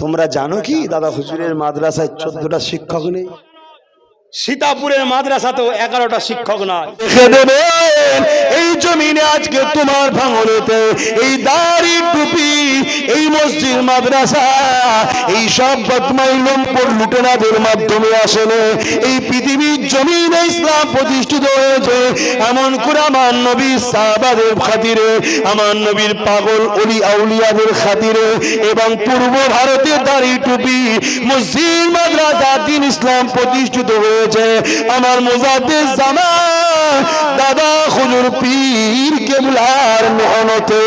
তোমরা জানো কি? দাদা হুজুরের মাদ্রাসায় চোদ্দটা শিক্ষক নেই। সীতাপুরের মাদ্রাসাতেও এগারোটা শিক্ষক নয়। এই জমিনে আজকে তোমার এই দাড়ি টুপি, এই মসজিদ, মাদ্রাসা, এই সব বদমাই লুটেনাদের মাধ্যমে আসলে এই পৃথিবীর জমিনে ইসলাম প্রতিষ্ঠিত হয়েছে, এমন করে আমার নবীর সাহাবাদের খাতিরে, আমার নবীর পাগল অলি আউলিয়াদের খাতিরে, এবং পূর্ব ভারতে দাড়ি টুপি, মসজিদ, মাদ্রাসা, দিন ইসলাম প্রতিষ্ঠিত হয়েছে। আমার মোজাতে জামা দাদা খুজুর পীর কেবলার মেহনতে।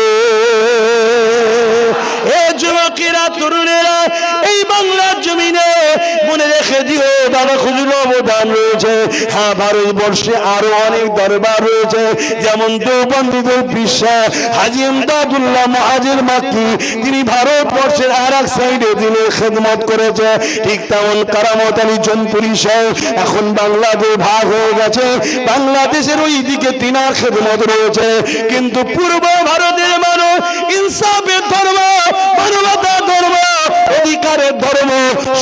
যুবকেরা, তরুণেরা, এই বাংলার জমিনে মনে রেখে দিও দাদা খুজুর অবদান রয়েছে। হ্যাঁ ভারতবর্ষে আরও অনেক দরবার রয়েছে। যেমন দেওবন্দীদের বিশ্বাস হাজি এমদাদুল্লাহ মহাজের মাক্কি তিনি ভারতবর্ষের আর এক সাইডে দিনের খেদমত করেছে। ঠিক তেমন কারামত আলী জনপুরি সাহেব, এখন বাংলাদেশ ভাগ হয়ে গেছে। বাংলাদেশের ওই দিকে তিনার খেদমত রয়েছে। কিন্তু পূর্ব ভারতের মানুষ ইনসাফের ধর্ম মানবতার ধর্ম, অধিকারের ধর্ম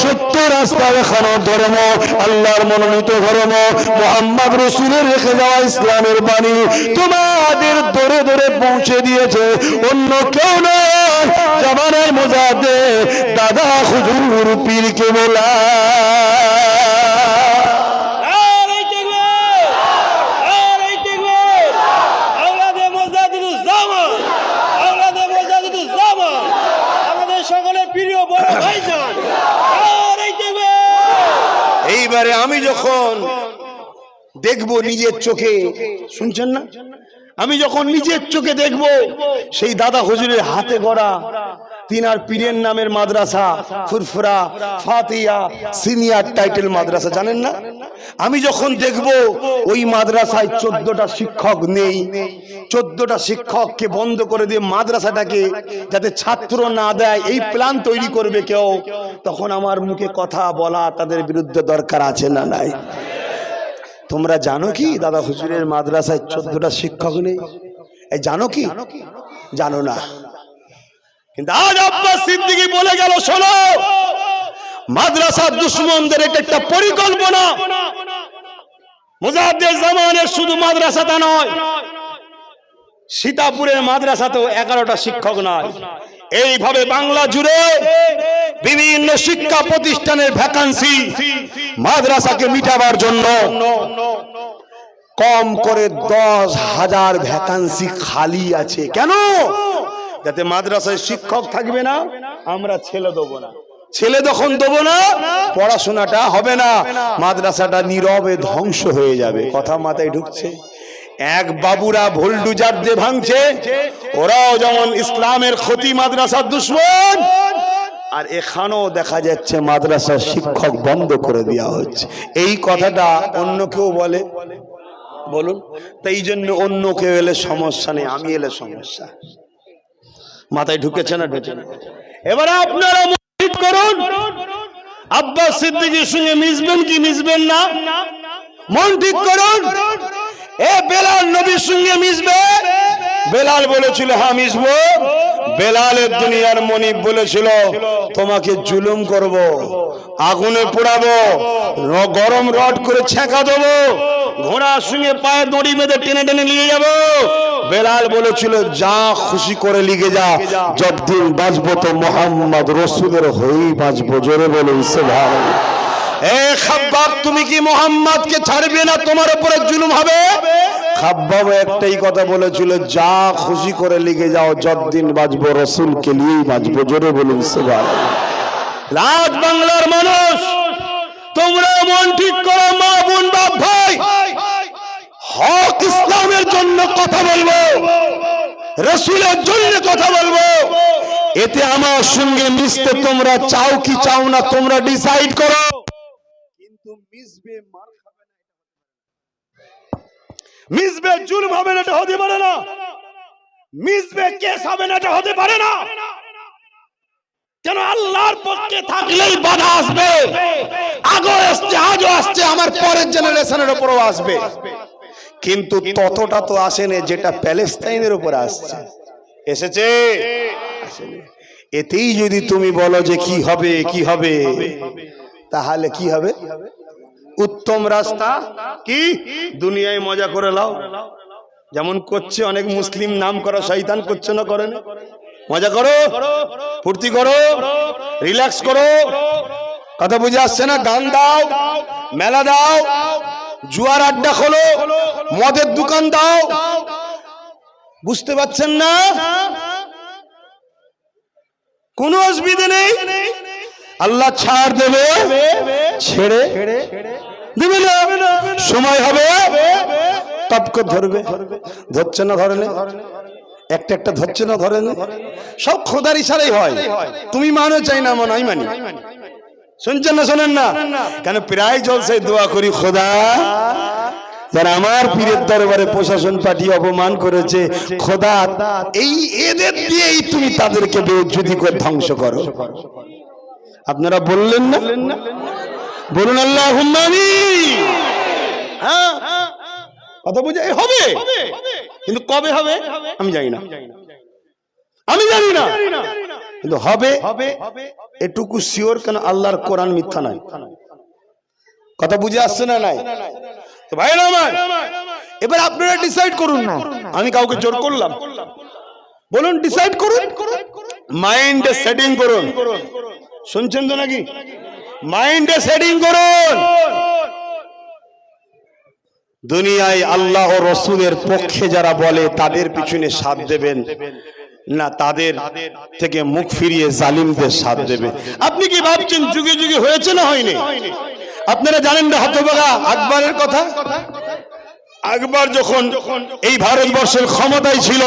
সত্য রাস্তা দেখানোর ধর্ম, আল্লাহর মনোনীত ধর্ম, মোহাম্মদ রসুলের রেখে যাওয়া ইসলামের বাণী তোমাদের ধরে ধরে পৌঁছে দিয়েছে। অন্য কেউ নয় জামানের মোজাদে দাদা হুজুর পীর বলা আর এই দেখবে আর এই দেখবে আওলাদে মোজাহিদুল জামান আওলাদে মোজাহিদুল জামান আমাদের সকলের প্রিয় বড় ভাইজান আর এই দেখবে এইবারে আমি যখন দেখব নিজের চোখে। শুনছেন না? আমি যখন নিজের চোখে দেখব, সেই দাদা হুজুরের হাতে গড়া তিনার পীরের নামের মাদ্রাসা, ফুরফুরা, ফাতিয়া, সিনিয়র টাইটেল মাদ্রাসা, জানেন না? আমি যখন দেখব, ওই মাদ্রাসায় চোদ্দটা শিক্ষক নেই। চোদ্দটা শিক্ষককে বন্ধ করে দিয়ে মাদ্রাসাটাকে যাতে ছাত্র না দেয়, এই প্ল্যান তৈরি করবে কেউ, তখন আমার মুখে কথা বলা তাদের বিরুদ্ধে দরকার আছে না নাই? তোমরা জানো কি? দাদা হুজুরের মাদ্রাসায় চোদ্দটা শিক্ষক নেই। এই জানো কি? জানো না। কিন্তু আজ আব্বাস সিদ্দিকী বলে গেল শোনো মাদ্রাসার দুশ্মনদের এটা একটা পরিকল্পনা। মুজাহিদের জামানের শুধু মাদ্রাসাটা নয় সীতাপুরের মাদ্রাসাতেও এগারোটা শিক্ষক নয় এইভাবে বাংলা জুড়ে বিভিন্ন শিক্ষা প্রতিষ্ঠানের ভ্যাকান্সি মাদ্রাসাকে মিটাবার জন্য কম করে দশ হাজার ভ্যাকান্সি খালি আছে। কেন? যাতে মাদ্রাসায় শিক্ষক থাকবে না, আমরা ছেলে দেবো না। ছেলে যখন দেবো না, পড়াশোনাটা হবে না। মাদ্রাসাটা নীরবে ধ্বংস হয়ে যাবে। কথা মাথায় ঢুকছে। এক বাবুরা ভোল্ডুজার দিয়ে ভাঙছে, ওরাও যেমন ইসলামের ক্ষতি মাদ্রাসার দুশ্মন, আর এখানেও দেখা যাচ্ছে মাদ্রাসার শিক্ষক বন্ধ করে দেওয়া হচ্ছে। এই কথাটা অন্য কেউ বলে। বলুন। তাই জন্য অন্য কেউ এলে সমস্যা নেই, আমি এলে সমস্যা। মাথায় ঢুকেছে না ঢুকে না? এবারে আপনারা ঠিক করুন। আব্বাস সিদ্দিকীর সঙ্গে মিশবেন কি মিশবেন না? মন ঠিক করুন। এ বেলাল নবীর সঙ্গে মিশবে। বেলাল বলেছিল হ্যাঁ মিশবো। বেলালের দুনিয়ার মনিব বলেছিল, তোমাকে জুলুম করব, আগুনে পোড়াবো গরম রড করে ছেঁকা দেবো। ঘোড়ার সঙ্গে পায়ে দড়ি বেঁধে টেনে টেনে নিয়ে যাব। বেলাল বলেছিল, যা খুশি করে লিগে যা, যতদিন বাঁচবো তো মোহাম্মদ রসুলের হয়েই বাঁচবো। জোরে বলে সুবহান এ তুমি কি মোহাম্মদকে ছাড়বে না তোমার উপরে জুলুম হবে? খাব্বাব একটাই কথা বলেছিল, যা খুশি করে লিখে যাও, যতদিন বাঁচবো রসুলকে নিয়েই বাঁচবো। জোরে বলুন সুবহান রাজ বাংলার মানুষ। তোমরা মন ঠিক করো, মা বোন, বাপ ভাই। হক ইসলামের জন্য কথা বলব, রসুলের জন্য কথা বলব। এতে আমার সঙ্গে মিশতে তোমরা চাও কি চাও না, তোমরা ডিসাইড করো। কিন্তু মিশবে খাবে মিশবে হবে না, এটা হতে পারে না। মিশবে কেস হবে না, এটা হতে পারে না। কেন আল্লাহর পক্ষে থাকলেই বাধা আসবে। আগো আসছে, আজও আসছে, আমার পরের জেনারেশনের উপরও আসবে। কিন্তু ততটা তো আসেনি যেটা প্যালেস্তাইনের উপর আসছে। এসেছে? এতেই যদি তুমি বলো যে কি হবে কি হবে, তাহলে কি হবে? উত্তম রাস্তা কি? দুনিয়ায় মজা করে লাও। যেমন করছে অনেক মুসলিম, নাম করা শয়তান, করছে না, করে না? মজা করো, ফুর্তি করো, রিল্যাক্স করো। কথা বুঝে আসছে না? গান দাও, মেলা দাও, জুয়ার আড্ডা খোলো, মদের দোকান দাও। বুঝতে পারছেন না? কোনো অসুবিধা নেই। আল্লাহ ছাড় দেবে, ছেড়ে দেবে সময় হবে টপকে ধরবে। ধরছে না ধরে না একটা একটা ধরছে না ধরে না সব খোদার ইশারাই হয়। তুমি মানো চাই না মনে আমি মানি। শুনছেন না, শোনেন না? কেন প্রায় জলসে দোয়া করি, খোদা, যারা আমার পীরের দরবারে প্রশাসন পাঠিয়ে অপমান করেছে, খোদা, এই এদের দিয়েই তুমি তাদেরকে বেউজ্জুতি করে ধ্বংস করো। আপনারা বললেন না? বলুন আল্লাহ হ্যাঁ? কথা বুঝে? হবে? কিন্তু কবে হবে? আমি জানি না। আমি জানি না। কিন্তু হবে এটুকু শিওর কেন আল্লাহর কোরআন মিথ্যা নাই কথা বুঝে আসছে না নাই? তো ভাই আমার এবার আপনারা ডিসাইড করুন না। আমি কাউকে জোর করলাম। বলুন ডিসাইড করুন। মাইন্ড সেটিং করুন। শুনছেন তো নাকি? মাইন্ডে সেটিং করুন। দুনিয়ায় আল্লাহ ও রসুলের পক্ষে যারা বলে, তাদের পিছনে সাথ দেবেন। না, তাদের থেকে মুখ ফিরিয়ে জালিমদের সাথ দেবে। আপনি কি ভাবছেন, যুগে যুগে হয়েছে না হয়নি? আপনারা জানেন না হতবাগা আকবরের কথা? আকবর যখন এই ভারতবর্ষের ক্ষমতায় ছিল,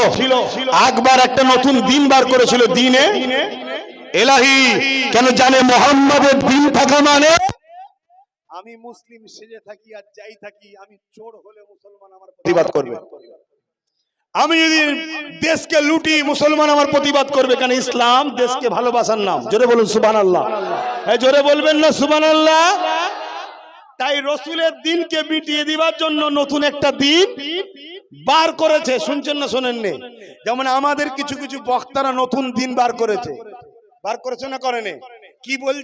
আকবর একটা নতুন দিন বার করেছিল, দিনে এলাহি। কেন জানে মোহাম্মদের দিন থাকা মানে? আমি মুসলিম সেজে থাকি আর যাই থাকি আমি চোর হলে মুসলমান আমার প্রতিবাদ করবে। আমি যদি দেশকে লুটি মুসলমান আমার প্রতিবাদ করবে কেন ইসলাম দেশকে ভালোবাসার নাম। জোরে বলুন সুবান আল্লাহ হ্যাঁ জোরে বলবেন না সুবান আল্লাহ তাই রসুলের দিনকে মিটিয়ে দিবার জন্য নতুন একটা দিন বার করেছে। শুনছেন না শোনেননি? যেমন আমাদের কিছু কিছু বক্তারা নতুন দিন বার করেছে। বার করেছে না করেনি? কি বল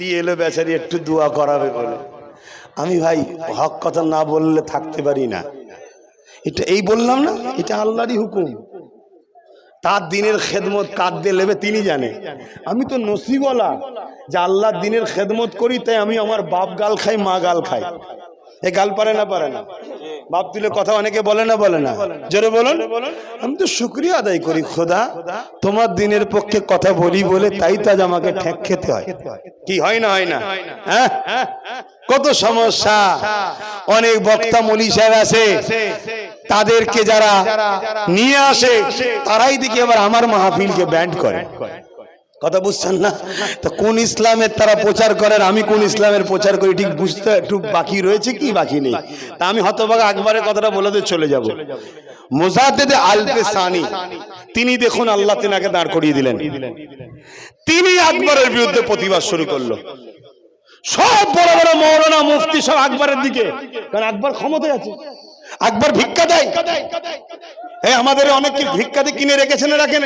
নিয়ে এলো বেচারি একটু দোয়া করাবে বলে। আমি ভাই, হক কথা না বললে থাকতে পারি না। এটা এই বললাম না, এটা আল্লাহরই হুকুম। তার দিনের খেদমত কার দিয়ে নেবে তিনি জানে। আমি তো নসিবলা যে আল্লাহর দিনের খেদমত করি, তাই আমি আমার বাপ গাল খাই, মা গাল খাই। এ গাল পারে না পারে না। বাপ তুলে কথা অনেকে বলে না বলে না। জোরে বলুন। আমি তো শুক্রিয়া আদায় করি, খোদা, তোমার দিনের পক্ষে কথা বলি বলে তাই তো আজ আমাকে ঠেক খেতে হয়। কি, হয় না হয় না? হ্যাঁ? কত সমস্যা। অনেক বক্তা মলি সাহেব আছে। তাদেরকে যারা নিয়ে আসে, তারাই দেখি আবার আমার মাহফিলকে ব্যান্ড করে। কথা বুঝছেন না? তো কোন ইসলামের তারা প্রচার করেন? আমি কোন ইসলামের প্রচার করি? ঠিক বুঝতে একটু বাকি রয়েছে কি বাকি নেই? তা আমি হতভাগা আকবরের কথাটা বলে দিয়ে চলে যাব। মোজাদ্দেদে আলপে সানি তিনি দেখুন আল্লাহ তিনাকে দাঁড় করিয়ে দিলেন। তিনি আকবরের বিরুদ্ধে প্রতিবাদ শুরু করল। সব বড় বড় মৌলানা মুফতি সব আকবরের দিকে। কারণ আকবর ক্ষমতায় আছে। আকবর ভিক্ষা দেয়। এই আমাদের অনেক কি ভিক্ষা দিয়ে কিনে রেখেছেন রাখেন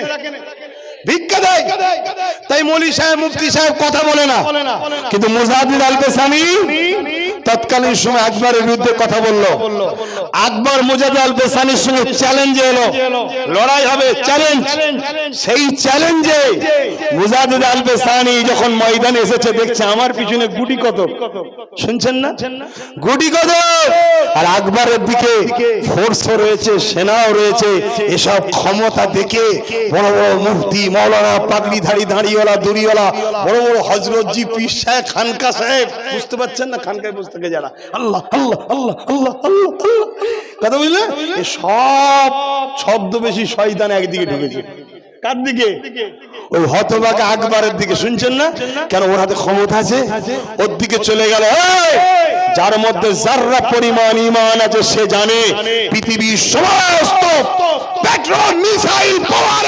ভিক্ষা দেয়। তাই মলি সাহেব মুফতি সাহেব কথা বলে না। কিন্তু মুজাহিদ আল পেসানি তৎকালীন সময় আকবরের বিরুদ্ধে কথা বলল। আকবর মুজাহিদ আল পেসানির সঙ্গে চ্যালেঞ্জে এলো। লড়াই হবে চ্যালেঞ্জ সেই চ্যালেঞ্জে মুজাহিদ আল পেসানি যখন ময়দানে এসেছে, দেখছে আমার পিছনে গুটি কত শুনছেন না? গুটি কত আর আকবরের দিকে ফোর্সও রয়েছে, সেনাও রয়েছে, এসব ক্ষমতা দেখে বড় বড় মুফতি, মৌলানা পাগড়িধারী দাঁড়িওয়ালা, দড়িওয়ালা, বড় বড় হজরতজি পীর সাহেব খানকা সাহেব, বুঝতে পারছেন না খানকায় বসে থাকে যারা। আল্লাহ আল্লাহ আল্লাহ আল্লাহ আল্লাহ কথা বুঝলে? সব ছদ্মবেশী শয়তান একদিকে ঢুকেছে। কার দিকে? ওই হতবাকা আকবরের দিকে, শুনছেন না? কেন ওর হাতে ক্ষমতা আছে? ওর দিকে চলে গেল! যার মধ্যে যাররা পরিমাণ ইমান আছে, সে জানে, পৃথিবীর সমস্ত পেট্রোল, মিসাইল পাওয়ার